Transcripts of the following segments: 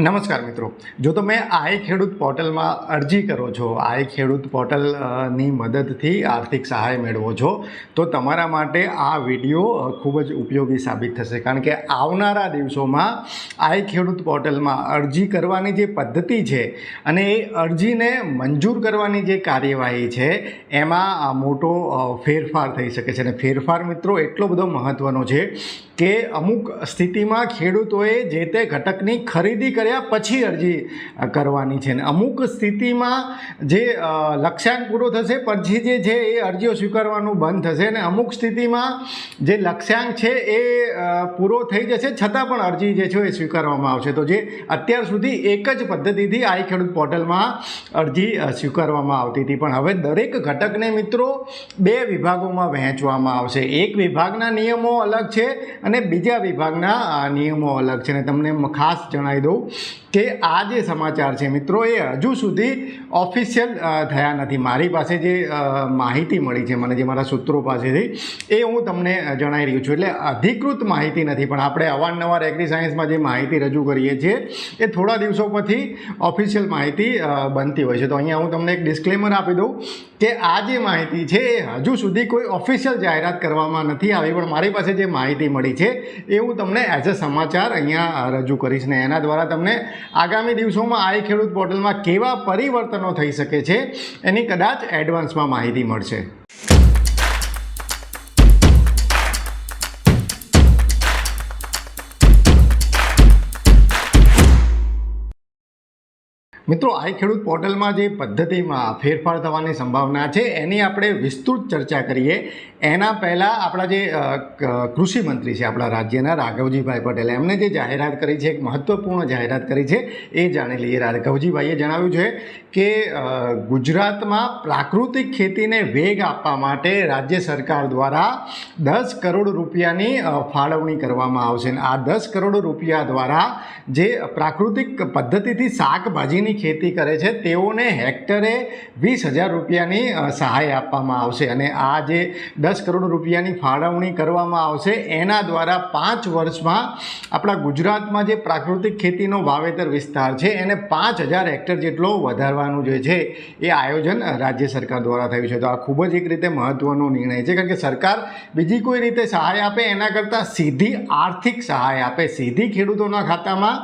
નમસ્કાર મિત્રો. જો તમે આઈ ખેડૂત પોર્ટલમાં અરજી કરો છો, આઈ ખેડૂત પોર્ટલની મદદથી આર્થિક સહાય મેળવો છો, તો તમારા માટે આ વીડિયો ખૂબ જ ઉપયોગી સાબિત થશે. કારણ કે આવનારા દિવસોમાં આઈ ખેડૂત પોર્ટલમાં અરજી કરવાની જે પદ્ધતિ છે અને એ અરજીને મંજૂર કરવાની જે કાર્યવાહી છે, એમાં મોટો ફેરફાર થઈ શકે છે. અને ફેરફાર મિત્રો એટલો બધો મહત્ત્વનો છે કે અમુક સ્થિતિમાં ખેડૂતોએ જે તે ઘટકની ખરીદી કર્યા પછી અરજી કરવાની છે ને. અમુક સ્થિતિમાં જે લક્ષ્યાંક પૂરો થશે, પછી જે છે એ અરજીઓ સ્વીકારવાનું બંધ થશે અને અમુક સ્થિતિમાં જે લક્ષ્યાંક છે એ પૂરો થઈ જશે, છતાં પણ અરજી જે છે એ સ્વીકારવામાં આવશે. તો જે અત્યાર સુધી એક જ પદ્ધતિથી આઈ ખેડૂત પોર્ટલમાં અરજી સ્વીકારવામાં આવતી હતી. પણ હવે દરેક ઘટકને મિત્રો બે વિભાગોમાં વહેંચવામાં આવશે. એક વિભાગના નિયમો અલગ છે બીજા વિભાગના નિયમો અલગ છે અને તમને ખાસ જણાવી દઉં. કે આ જે સમાચાર છે મિત્રો, એ હજુ સુધી ઓફિશિયલ થયા નથી. મારી પાસે જે માહિતી મળી છે, મને જે મારા સૂત્રો પાસેથી, એ હું તમને જણાવી રહ્યું છું. એટલે અધિકૃત માહિતી નથી, પણ આપણે અવારનવાર એગ્રી સાયન્સમાં જે માહિતી રજૂ કરીએ છીએ, એ થોડા દિવસો પછી ઓફિશિયલ માહિતી બનતી હોય છે. તો અહીંયા હું તમને એક ડિસ્ક્લેમર આપી દઉં કે આ જે માહિતી છે, એ હજુ સુધી કોઈ ઓફિશિયલ જાહેરાત કરવામાં નથી આવી, પણ મારી પાસે જે માહિતી મળી છે, એ હું તમને એઝ અ સમાચાર અહીંયા રજૂ કરીશ ને એના દ્વારા તમને આગામી દિવસોમાં આઈ ખેડૂત પોર્ટલમાં કેવા પરિવર્તનો થઈ શકે છે એની કદાચ એડવાન્સમાં માહિતી મળશે. મિત્રો, આઈ ખેડૂત પોર્ટલમાં જે પદ્ધતિમાં ફેરફાર થવાની સંભાવના છે, એની આપણે વિસ્તૃત ચર્ચા કરીએ. એના પહેલાં આપણા જે કૃષિ મંત્રી છે આપણા રાજ્યના રાઘવજીભાઈ પટેલ એમને જે જાહેરાત કરી છે, એક મહત્ત્વપૂર્ણ જાહેરાત કરી છે, એ જાણી લઈએ. રાઘવજીભાઈએ જણાવ્યું છે કે ગુજરાતમાં પ્રાકૃતિક ખેતીને વેગ આપવા માટે રાજ્ય સરકાર દ્વારા દસ કરોડ રૂપિયાની ફાળવણી કરવામાં આવશે. આ દસ કરોડ રૂપિયા દ્વારા જે પ્રાકૃતિક પદ્ધતિથી શાકભાજીની ખેતી કરે છે, તેઓને હેક્ટરે વીસ હજાર રૂપિયાની સહાય આપવામાં આવશે અને આ જે દસ કરોડ રૂપિયાની ફાળવણી કરવામાં આવશે, એના દ્વારા પાંચ વર્ષમાં આપણા ગુજરાતમાં જે પ્રાકૃતિક ખેતીનો વાવેતર વિસ્તાર છે, એને પાંચ હજાર હેક્ટર જેટલો વધારવાનું જે છે, એ આયોજન રાજ્ય સરકાર દ્વારા થયું છે. તો આ ખૂબ જ એક રીતે મહત્ત્વનો નિર્ણય છે, કારણ કે સરકાર બીજી કોઈ રીતે સહાય આપે, એના કરતાં સીધી આર્થિક સહાય આપે, સીધી ખેડૂતોના ખાતામાં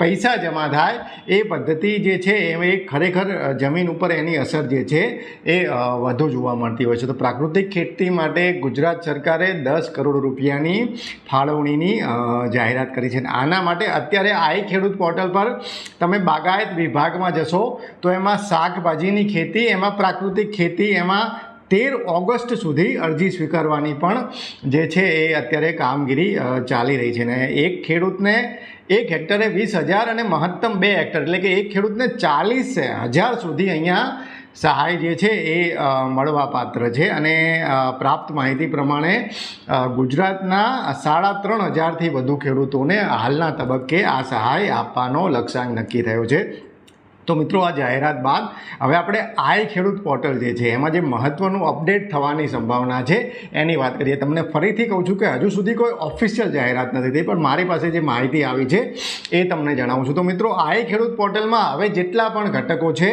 પૈસા જમા થાય, એ પદ્ધતિ જે છે એ ખરેખર જમીન ઉપર એની અસર જે છે, એ વધુ જોવા મળતી હોય છે. તો પ્રાકૃતિક ખેતી માટે ગુજરાત સરકારે દસ કરોડ રૂપિયાની ફાળવણીની જાહેરાત કરી છે. આના માટે અત્યારે આઈ ખેડૂત પોર્ટલ પર તમે બાગાયત વિભાગમાં જશો, તો એમાં શાકભાજીની ખેતી, એમાં પ્રાકૃતિક ખેતી, એમાં તેર ઓગસ્ટ સુધી અરજી સ્વીકારવાની પણ જે છે એ અત્યારે કામગીરી ચાલી રહી છે ને એક ખેડૂતને એક હેક્ટરે વીસ હજાર અને મહત્તમ બે હેક્ટર એટલે કે એક ખેડૂતને ચાલીસ હજાર સુધી અહીંયા સહાય જે છે એ મળવાપાત્ર છે અને પ્રાપ્ત માહિતી પ્રમાણે ગુજરાતના સાડા ત્રણ હજારથી વધુ ખેડૂતોને હાલના તબક્કે આ સહાય આપવાનો લક્ષ્યાંક નક્કી થયો છે. તો મિત્રો, આ જાહેરાત બાદ હવે આપણે આઈ ખેડૂત પોર્ટલ જે છે, એમાં જે મહત્ત્વનું અપડેટ થવાની સંભાવના છે, એની વાત કરીએ. તમને ફરીથી કહું છું કે હજુ સુધી કોઈ ઓફિશિયલ જાહેરાત નથી થઈ, પણ મારી પાસે જે માહિતી આવી છે, એ તમને જણાવું છું. તો મિત્રો, આઈ ખેડૂત પોર્ટલમાં હવે જેટલા પણ ઘટકો છે,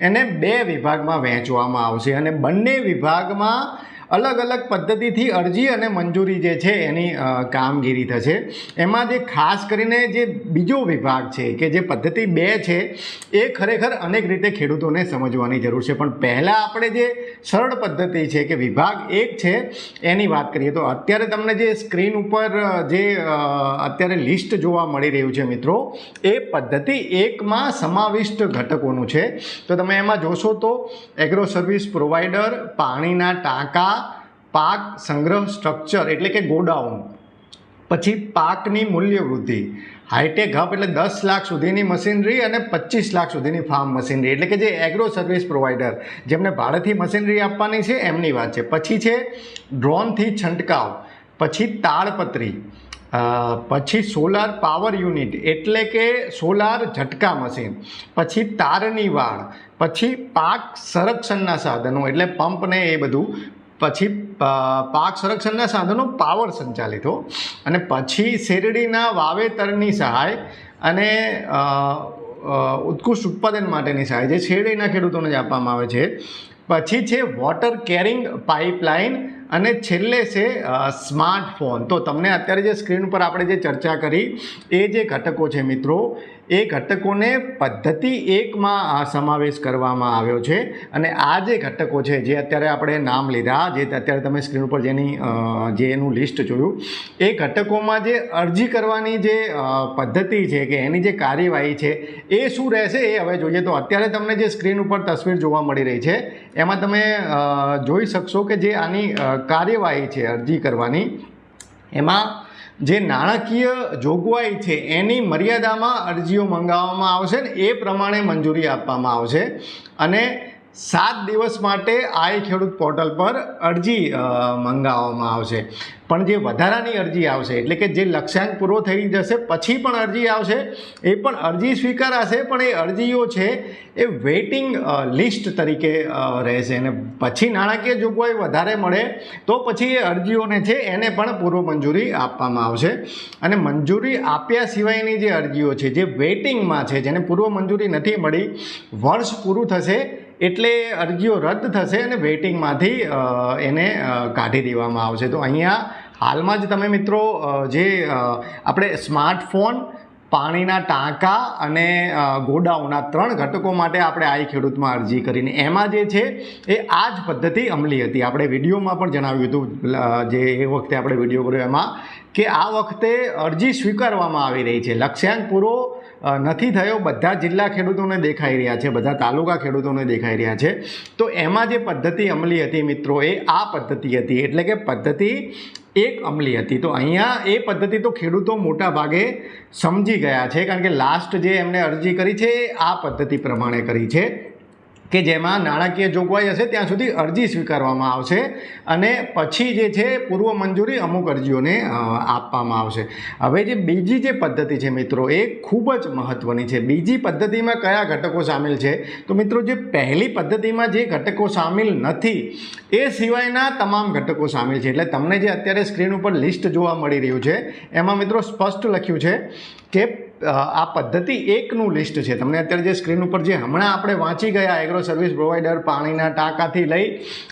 એને બે વિભાગમાં વહેંચવામાં આવશે અને બંને વિભાગમાં અલગ અલગ પદ્ધતિથી અરજી અને મંજૂરી જે છે એની કામગીરી થશે. એમાં જે ખાસ કરીને જે બીજો વિભાગ છે કે જે પદ્ધતિ બે છે, એ ખરેખર અનેક રીતે ખેડૂતોને સમજવાની જરૂર છે. પણ પહેલાં આપણે જે સરળ પદ્ધતિ છે કે વિભાગ એક છે, એની વાત કરીએ તો અત્યારે તમને જે સ્ક્રીન ઉપર જે અત્યારે લિસ્ટ જોવા મળી રહ્યું છે મિત્રો, એ પદ્ધતિ એકમાં સમાવિષ્ટ ઘટકોનું છે. તો તમે એમાં જોશો તો એગ્રો સર્વિસ પ્રોવાઈડર પાણીના ટાંકા પાક સંગ્રહ સ્ટ્રક્ચર એટલે કે ગોડાઉન. પછી પાકની મૂલ્ય વૃદ્ધિ હાઈટેક હબ એટલે દસ લાખ સુધીની મશીનરી અને પચીસ લાખ સુધીની ફાર્મ મશીનરી. એટલે કે જે એગ્રો સર્વિસ પ્રોવાઈડર જેમને ભાડેથી મશીનરી આપવાની છે એમની વાત છે. પછી છે ડ્રોનથી છંટકાવ. પછી તાડપત્રી. પછી સોલાર પાવર યુનિટ એટલે કે સોલાર ઝટકા મશીન. પછી તારની વાળ. પછી પાક સંરક્ષણના સાધનો એટલે પંપ ને એ બધું પછી પાક સંરક્ષણના સાધનો પાવર સંચાલિત અને પછી શેરડીના વાવેતરની સહાય અને ઉત્કૃષ્ટ ઉત્પાદન માટેની સહાય, જે શેરડીના ખેડૂતોને જ આપવામાં આવે છે. પછી છે વોટર કેરિંગ પાઇપલાઇન અને છેલ્લે છે સ્માર્ટફોન. તો તમને અત્યારે જે સ્ક્રીન પર આપણે જે ચર્ચા કરી, એ જે ઘટકો છે મિત્રો એ ઘટકોને પદ્ધતિ એકમાં સમાવેશ કરવામાં આવ્યો છે. અને આ જે ઘટકો છે, જે અત્યારે આપણે નામ લીધા, જે અત્યારે તમે સ્ક્રીન ઉપર જેની જે એનું લિસ્ટ જોયું, એ ઘટકોમાં જે અરજી કરવાની જે પદ્ધતિ છે કે એની જે કાર્યવાહી છે, એ શું રહેશે એ હવે જોઈએ. તો અત્યારે તમને જે સ્ક્રીન ઉપર તસવીર જોવા મળી રહી છે, એમાં તમે જોઈ શકશો કે જે આની કાર્યવાહી છે અરજી કરવાની, એમાં જે નાણાકીય જોગવાઈ છે, એની મર્યાદામાં અરજીઓ મંગાવવામાં આવશે ને એ પ્રમાણે મંજૂરી આપવામાં આવશે. અને સાત દિવસ માટે આઈ ખેડૂત પોર્ટલ પર અરજી મંગાવવામાં આવશે. પણ જે વધારાની અરજી આવશે, એટલે કે જે લક્ષ્યાંક પૂરો થઈ જશે, પછી પણ અરજી આવશે. એ પણ અરજી સ્વીકારાશે, પણ એ અરજીઓ છે, એ વેઇટિંગ લિસ્ટ તરીકે રહેશે. અને પછી નાણાકીય જોગવાઈ વધારે મળે, તો પછી એ અરજીઓને છે, એને પણ પૂર્વ મંજૂરી આપવામાં આવશે. અને મંજૂરી આપ્યા સિવાયની જે અરજીઓ છે, જે વેઇટિંગમાં છે, જેને પૂર્વ મંજૂરી નથી મળી, વર્ષ પૂરું થશે એટલે અરજીઓ રદ થશે અને વેઇટિંગમાંથી એને કાઢી દેવામાં આવશે. તો અહીંયા હાલમાં જ તમે મિત્રો જે આપણે સ્માર્ટફોન, પાણીના ટાંકા અને ગોડાઉના ત્રણ ઘટકો માટે આપણે આઈ ખેડૂતમાં અરજી કરીને, એમાં જે છે એ આ જ પદ્ધતિ અમલી હતી. આપણે વિડીયોમાં પણ જણાવ્યું હતું જે એ વખતે આપણે વીડિયો કર્યો એમાં, કે આ વખતે અરજી સ્વીકારવામાં આવી રહી છે. લક્ષ્યાંક પૂરો નથી થયો. બધા જિલ્લા ખેડૂતોને દેખાઈ રહ્યા છે, બધા તાલુકા ખેડૂતોને દેખાઈ રહ્યા છે. તો એમાં જે પદ્ધતિ અમલી હતી મિત્રો એ આ પદ્ધતિ હતી. એટલે કે પદ્ધતિ એક અમલી હતી. તો અહીંયા એ પદ્ધતિ તો ખેડૂતો મોટા ભાગે સમજી ગયા છે. કારણ કે લાસ્ટ જે એમને અરજી કરી છે, એ આ પદ્ધતિ પ્રમાણે કરી છે. કે જેમાં નાણાકીય જોગવાઈ હશે, ત્યાં સુધી અરજી સ્વીકારવામાં આવશે અને પછી જે છે, પૂર્વ મંજૂરી અમુક અરજીઓને આપવામાં આવશે. હવે જે બીજી જે પદ્ધતિ છે મિત્રો, એ ખૂબ જ મહત્ત્વની છે. બીજી પદ્ધતિમાં કયા ઘટકો સામેલ છે? તો મિત્રો, જે પહેલી પદ્ધતિમાં જે ઘટકો સામેલ નથી, એ સિવાયના તમામ ઘટકો સામેલ છે. એટલે તમને જે અત્યારે સ્ક્રીન ઉપર લિસ્ટ જોવા મળી રહ્યું છે, એમાં મિત્રો સ્પષ્ટ લખ્યું છે કે આ પદ્ધતિ એકનું લિસ્ટ છે. તમને અત્યારે જે સ્ક્રીન ઉપર જે હમણાં આપણે વાંચી ગયા એગ્રો સર્વિસ પ્રોવાઈડર પાણીના ટાંકાથી લઈ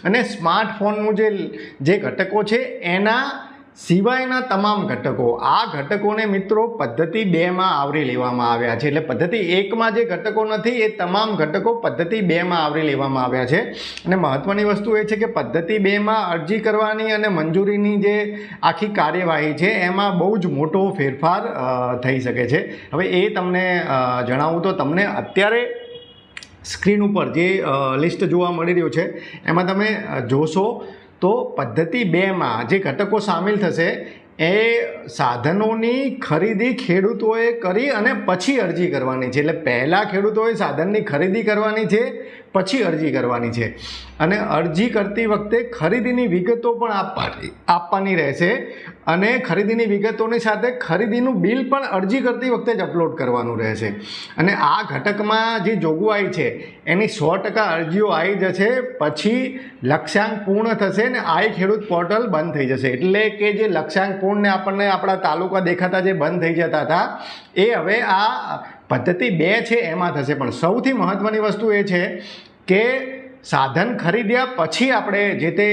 અને સ્માર્ટફોનનું જે જે ઘટકો છે, એના સિવાયના તમામ ઘટકો, આ ઘટકોને મિત્રો પદ્ધતિ બેમાં આવરી લેવામાં આવ્યા છે. એટલે પદ્ધતિ એકમાં જે ઘટકો નથી, એ તમામ ઘટકો પદ્ધતિ બેમાં આવરી લેવામાં આવ્યા છે. અને મહત્ત્વની વસ્તુ એ છે કે પદ્ધતિ બેમાં અરજી કરવાની અને મંજૂરીની જે આખી કાર્યવાહી છે, એમાં બહુ જ મોટો ફેરફાર થઈ શકે છે. હવે એ તમને જણાવું તો તમને અત્યારે સ્ક્રીન ઉપર જે લિસ્ટ જોવા મળી રહ્યું છે, એમાં તમે જોશો તો પદ્ધતિ બેમાં જે ઘટકો સામેલ થશે એ સાધનોની ખરીદી ખેડૂતોએ કરી અને પછી અરજી કરવાની છે. એટલે પહેલાં ખેડૂતોએ સાધનની ખરીદી કરવાની છે, પછી અરજી કરવાની છે. અને અરજી કરતી વખતે ખરીદીની વિગતો પણ આપવાની આપવાની રહેશે. અને ખરીદીની વિગતોની સાથે ખરીદીનું બિલ પણ અરજી કરતી વખતે જ અપલોડ કરવાનું રહેશે. અને આ ઘટકમાં જે જોગવાઈ છે, એની સો ટકા અરજીઓ આવી જશે, પછી લક્ષ્યાંક પૂર્ણ થશે ને આઈ ખેડૂત પોર્ટલ બંધ થઈ જશે. એટલે કે જે લક્ષ્યાંક પૂર્ણને આપણને આપણા તાલુકા દેખાતા જે બંધ થઈ જતા હતા, એ હવે આ પદ્ધતિ બે છે એમાં થશે. પણ સૌથી મહત્ત્વની વસ્તુ એ છે કે સાધન ખરીદ્યા પછી આપણે જે તે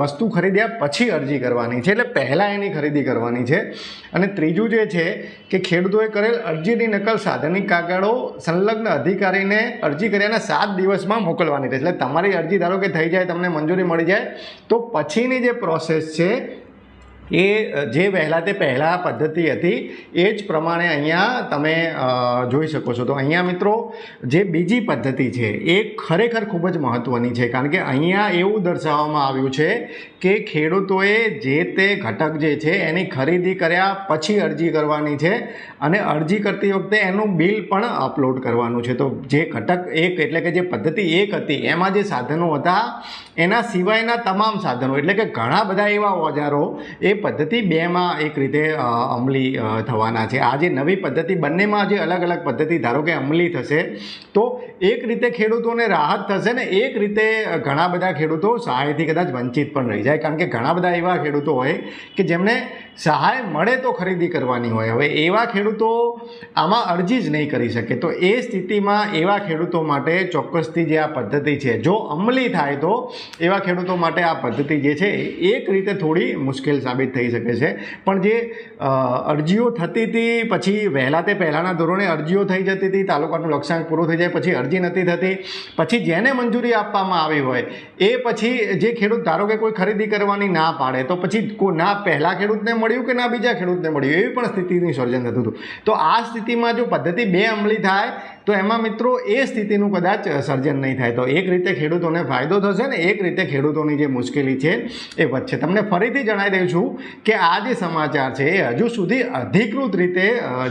વસ્તુ ખરીદ્યા પછી અરજી કરવાની છે. એટલે પહેલાં એની ખરીદી કરવાની છે. અને ત્રીજું જે છે કે ખેડૂતોએ કરેલ અરજીની નકલ સાધનિક કાગળો સંલગ્ન અધિકારીને અરજી કર્યાના સાત દિવસમાં મોકલવાની છે. એટલે તમારી અરજી ધારો કે થઈ જાય, તમને મંજૂરી મળી જાય, તો પછીની જે પ્રોસેસ છે એ જે વહેલા તે પહેલાં પદ્ધતિ હતી, એ જ પ્રમાણે અહીંયા તમે જોઈ શકો છો. તો અહીંયા મિત્રો, જે બીજી પદ્ધતિ છે, એ ખરેખર ખૂબ જ મહત્ત્વની છે. કારણ કે અહીંયા એવું દર્શાવવામાં આવ્યું છે કે ખેડૂતોએ જે તે ઘટક જે છે, એની ખરીદી કર્યા પછી અરજી કરવાની છે અને અરજી કરતી વખતે એનું બિલ પણ અપલોડ કરવાનું છે. તો જે ઘટક એક, એટલે કે જે પદ્ધતિ એક હતી, એમાં જે સાધનો હતા એના સિવાયના તમામ સાધનો. એટલે કે ઘણા બધા એવા ઓજારો એ પદ્ધતિ બેમાં એક રીતે અમલી થવાના છે. આ જે નવી પદ્ધતિ બંનેમાં જે અલગ અલગ પદ્ધતિ ધારો કે અમલી થશે, તો એક રીતે ખેડૂતોને રાહત થશે ને એક રીતે ઘણા બધા ખેડૂતો સહાયથી કદાચ વંચિત પણ રહી જાય. કારણ કે ઘણા બધા એવા ખેડૂતો હોય કે જેમને સહાય મળે તો ખરીદી કરવાની હોય. હવે એવા ખેડૂતો આમાં અરજી જ નહીં કરી શકે. તો એ સ્થિતિમાં એવા ખેડૂતો માટે ચોક્કસથી જે આ પદ્ધતિ છે, જો અમલી થાય તો એવા ખેડૂતો માટે આ પદ્ધતિ જે છે, એક રીતે થોડી મુશ્કેલ સાબિત થઈ શકે છે. પણ જે અરજીઓ થતી હતી, પછી વહેલા તે પહેલાંના ધોરણે અરજીઓ થઈ જતી હતી, તાલુકાનું લક્ષ્યાંક પૂરું થઈ જાય, પછી અરજી નથી થતી, પછી જેને મંજૂરી આપવામાં આવી હોય, એ પછી જે ખેડૂત ધારો કે કોઈ ખરીદી કરવાની ના પાડે, તો પછી ના પહેલાં ખેડૂતને મળ્યું કે ના બીજા ખેડૂતને મળ્યું? એવી પણ સ્થિતિનું સર્જન થતું હતું. તો આ સ્થિતિમાં જો પદ્ધતિ બે અમલી થાય, તો એમાં મિત્રો એ સ્થિતિનું કદાચ સર્જન નહીં થાય. તો એક રીતે ખેડૂતોને ફાયદો થશે ને એક રીતે ખેડૂતોની જે મુશ્કેલી છે એ વધશે. તમને ફરીથી જણાવી દઉં છું કે આ જે સમાચાર છે એ હજુ સુધી અધિકૃત રીતે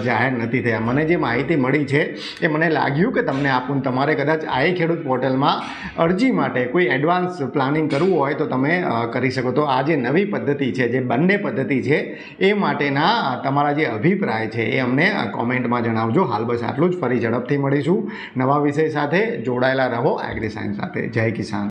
જાહેર નથી થયા. મને જે માહિતી મળી છે એ મને લાગ્યું કે તમને આપું તમારે કદાચ આ ખેડૂત પોર્ટલમાં અરજી માટે કોઈ એડવાન્સ પ્લાનિંગ કરવું હોય તો તમે કરી શકો. તો આ જે નવી પદ્ધતિ છે, જે બંને પદ્ધતિ છે એ માટેના તમારા જે અભિપ્રાય છે એ અમને કોમેન્ટમાં જણાવજો. હાલ બસ આટલું જ. ફરી ઝડપથી મળીશું. નવા વિષય સાથે જોડાયેલા રહો. એગ્રી સાયન્સ સાથે. જય કિસાન.